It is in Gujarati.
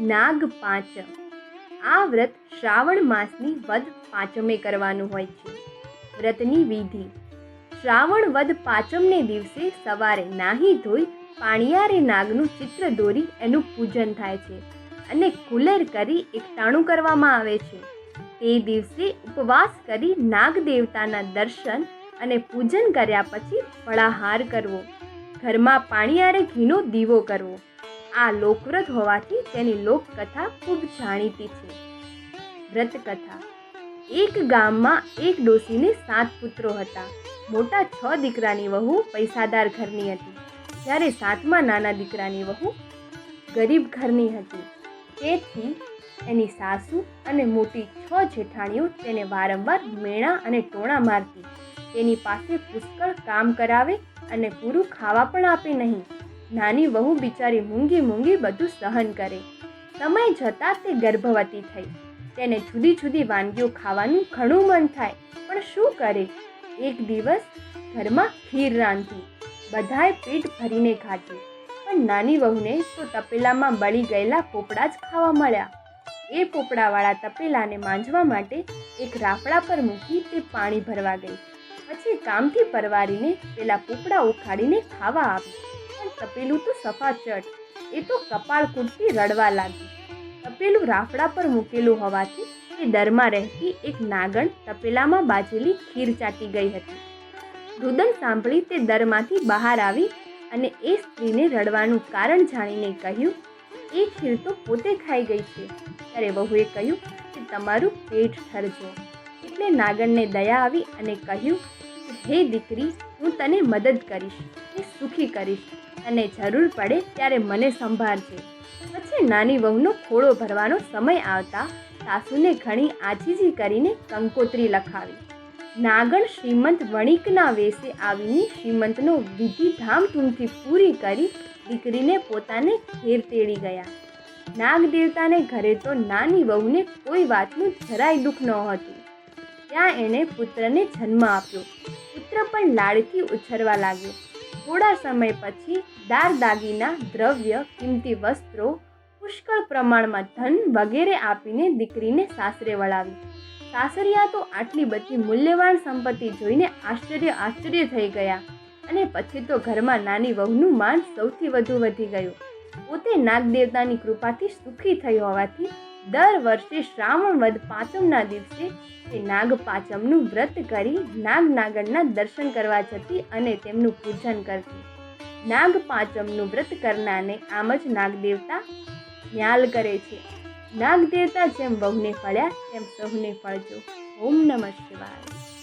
નાગ પાંચમ આ વ્રત શ્રાવણ માસની વદ પાંચમે કરવાનું હોય છે. વ્રતની વિધિ. શ્રાવણ વદ પાંચમને દિવસે સવારે નાહી ધોઈ પાણિયારે નાગનું ચિત્ર દોરી એનું પૂજન થાય છે અને કુલેર કરી એકટાણું કરવામાં આવે છે. તે દિવસે ઉપવાસ કરી નાગ દેવતાના દર્શન અને પૂજન કર્યા પછી ફળાહાર કરવો. ઘરમાં પાણિયારે ઘીનો દીવો કરવો. આ લોકવ્રત હોવાથી તેની લોકકથા ખૂબ જાણીતી છે. વ્રતકથા. એક ગામમાં એક ડોશીને સાત પુત્રો હતા. મોટા છ દીકરાની વહુ પૈસાદાર ઘરની હતી. જ્યારે સાતમા નાના દીકરાની વહુ ગરીબ ઘરની હતી. તેથી એની સાસુ અને મોટી છ જેઠાણીઓ તેને વારંવાર મેણા અને ટોણા મારતી. તેની પાસે પુષ્કળ કામ કરાવે અને પૂરું ખાવા પણ આપે નહીં. નાની વહુ બિચારી મૂંગી મૂંગી બધું સહન કરે. સમય જતાં તે ગર્ભવતી થઈ. તેને જુદી જુદી વાનગીઓ ખાવાનું ઘણું મન થાય. પણ શું કરે? એક દિવસ ઘરમાં ખીર રાંધી બધાએ પેટ ભરીને ખાધી. પણ નાની વહુને તો તપેલામાં બળી ગયેલા પોપડા જ ખાવા મળ્યા. એ પોપડાવાળા તપેલાને માંજવા માટે એક રાફડા પર મૂકી તે પાણી ભરવા ગઈ. પછી કામથી પરવારીને પેલા પોપડા ઉખાડીને ખાવા આવી. તપેલું તો સફાચટ, એ તો કપાળ કૂટતી રડવા લાગી. તપેલું રાફડા પર મૂકેલું હોવાથી તે દરમાં રહેતી એક નાગણ તપેલામાં બાજેલી ખીર ચાટી ગઈ હતી. રુદન સાંભળી તે દરમાંથી બહાર આવી અને એ સ્ત્રીને રડવાનું કારણ જાણીને કહ્યું, એ ખીર તો પોતે ખાઈ ગઈ છે. ત્યારે વહુએ કહ્યું કે, તમારું પેટ ઠરજો. એટલે નાગણને દયા આવી અને કહ્યું હે દીકરી, હું તને મદદ કરીશ, એ સુખી કરીશ. અને જરૂર પડે ત્યારે મને સંભાળજે. પછી નાની વહુનો ખોળો ભરવાનો સમય આવતા સાસુને ઘણી આજીજી કરીને કંકોત્રી લખાવી. નાગણ શ્રીમંત વણિકના વેશે આવીને શ્રીમંતનો વિધિ ધામધૂમથી પૂરી કરી દીકરીને પોતાને ઘેર તેડી ગયા. નાગ દેવતાને ઘરે તો નાની વહુને કોઈ વાતનું જરાય દુઃખ નહોતું ત્યાં એણે પુત્રને જન્મ આપ્યો. પુત્ર પણ લાડથી ઉછરવા લાગ્યો. થોડા સમય પછી દાર દાગીના દ્રવ્ય, કિંમતી વસ્ત્રો, પુષ્કળ પ્રમાણમાં ધન વગેરે આપીને દીકરીને સાસરે વળાવી. સાસરિયા તો આટલી બધી મૂલ્યવાન સંપત્તિ જોઈને આશ્ચર્ય આશ્ચર્ય થઈ ગયા અને પછી તો ઘરમાં નાની વહુનું માન સૌથી વધુ વધી ગયું. પોતે નાગદેવતાની કૃપાથી સુખી થઈ હોવાથી દર વર્ષે શ્રાવણ વદ પાંચમના દિવસે તે નાગ પાંચમનું વ્રત કરી નાગ નાગણના દર્શન કરવા જતી અને તેમનું પૂજન કરતી. નાગ પાંચમનું વ્રત કરનારને આમ જ નાગદેવતા ન્યાલ કરે છે. નાગદેવતા જેમ વહુને ફળ્યા, તેમ સહુને ફળજો. ઓમ નમઃ શિવાય.